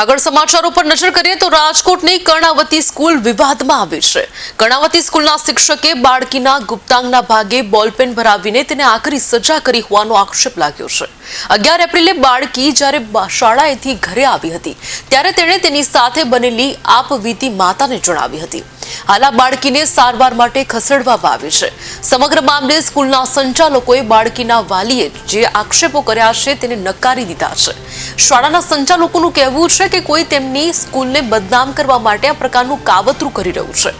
આગળ સમાચારો પર નજર કરીએ તો રાજકોટની કર્ણાવતી સ્કૂલ વિવાદમાં આવી છે. કર્ણાવતી સ્કૂલના શિક્ષકે બાળકીના ગુપ્તાંગના ભાગે બોલપેન ભરાવીને તેને આકરી સજા કરી હોવાનો આક્ષેપ લાગ્યો છે. અગિયાર એપ્રિલે બાળકી જ્યારે શાળાએથી ઘરે આવી હતી, ત્યારે તેણે તેની સાથે બનેલી આપવીતી માતાને જણાવી હતી. હાલ બાળકીને સારવાર માટે ખસેડવામાં આવી છે. સમગ્ર મામલે સ્કૂલના સંચાલકોએ બાળકીના વાલીએ જે આક્ષેપો કર્યા છે તેને નકારી દીધા છે. શાળાના સંચાલકોનું કહેવું છે કે કોઈ તેમની સ્કૂલને બદનામ કરવા માટે આ પ્રકારનું કાવતરું કરી રહ્યું છે.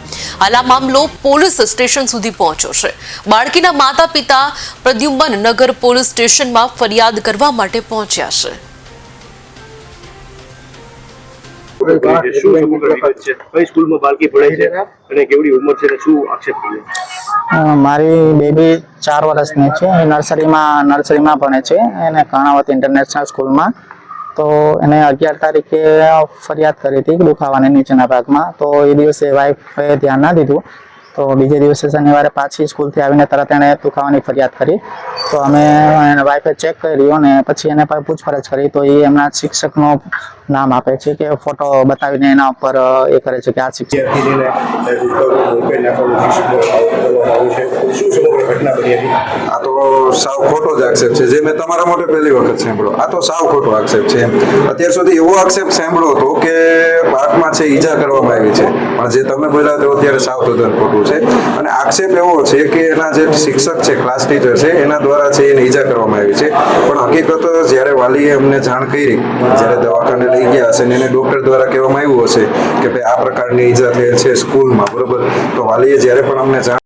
હાલ આ મામલો પોલીસ સ્ટેશન સુધી પહોંચ્યો છે. બાળકીના માતા પિતા પ્રદ્યુમન નગર પોલીસ સ્ટેશનમાં ફરિયાદ કરવા માટે પહોંચ્યા છે. છે છે છે મારી બેબી ચાર વર્ષની છે. નર્સરીમાં નર્સરીમાં ભણે છે. અને કર્ણાવત ઇન્ટરનેશનલ સ્કૂલમાં તો એને અગિયાર તારીખે ફરિયાદ કરી હતી દુખાવાની નીચેના ભાગમાં. તો એ દિવસે વાઈફે ધ્યાન ના દીધું. તો બીજે દિવસે શનિવારે પાછી સ્કૂલથી આવીને તરત એણે દુખાવાની ફરિયાદ કરી. તો અમે એને વાઈફે ચેક કર્યું અને પછી એને પાસે પૂછપરછ કરી. તો એ એમના શિક્ષકનું નામ આપે છે કે ફોટો બતાવીને એના ઉપર એ કરે છે કે આ શિક્ષક આ તો સાવ ખોટો જ આક્ષેપ છે. જે મેં તમારા માટે પહેલી વખત સાંભળ્યો. આ તો સાવ ખોટો આક્ષેપ છે અત્યાર સુધી એવો આક્ષેપ સાંભળ્યો હતો કે બાળકમાં છે, ઈજા કરવામાં આવી છે. પણ જે તમે બોલ્યા તો અત્યારે સાવ તદ્દન ખોટું છે. અને આક્ષેપ એવો છે કે એના જે શિક્ષક છે ક્લાસ ટીચર છે, એના દ્વારા છે, એને ઈજા કરવામાં આવી છે. પણ હકીકત જ્યારે વાલીએ અમને જાણ કરી, જ્યારે દવાખાને લઈ ગયા હશે ને એને ડૉક્ટર દ્વારા કહેવામાં આવ્યું હશે કે ભાઈ આ પ્રકારની ઈજા થયેલ છે સ્કૂલમાં, બરોબર? તો વાલીએ જ્યારે પણ અમને જાણ